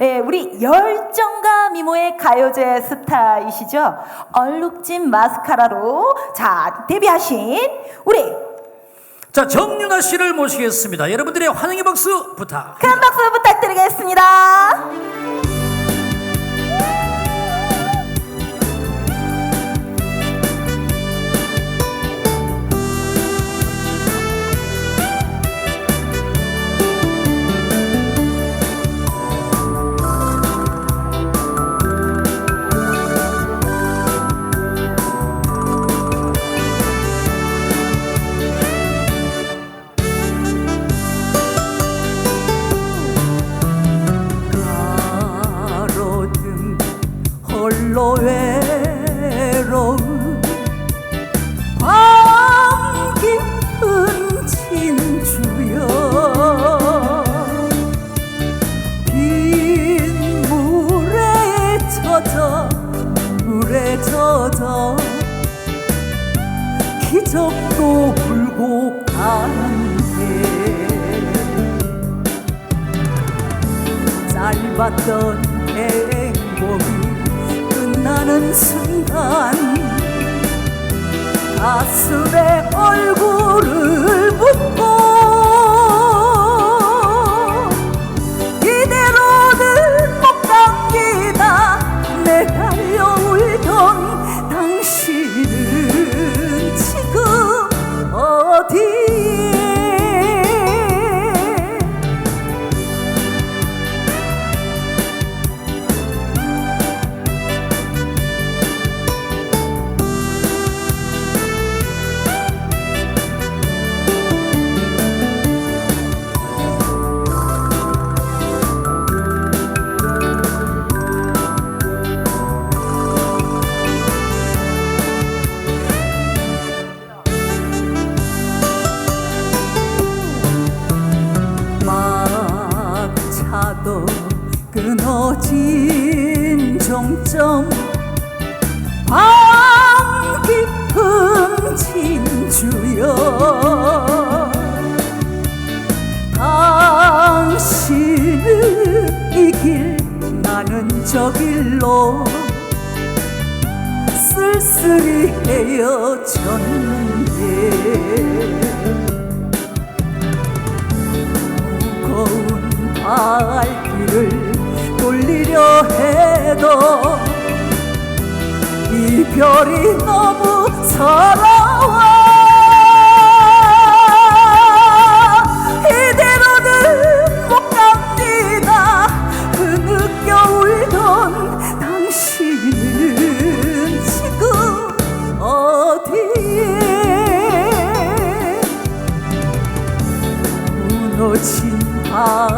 예, 우리 열정과 미모의 가요제 스타이시죠? 얼룩진 마스카라로 자 데뷔하신 우리 자 정윤아 씨를 모시겠습니다. 여러분들의 환영의 박수 부탁. 큰 박수 부탁드리겠습니다. 젖어 기적도 울고 가는데 짧았던 행복이 끝나는 순간 가슴에 얼굴을 묻고 진 종점 밤 깊은 진주여. 당신은 이 길 나는 저 길로 쓸쓸히 헤어졌는데 돌리려 해도 이 별이 너무 서러워 이대로는 못 갑니다. 흐느껴 울던 당신은 지금 어디에? 무너진 발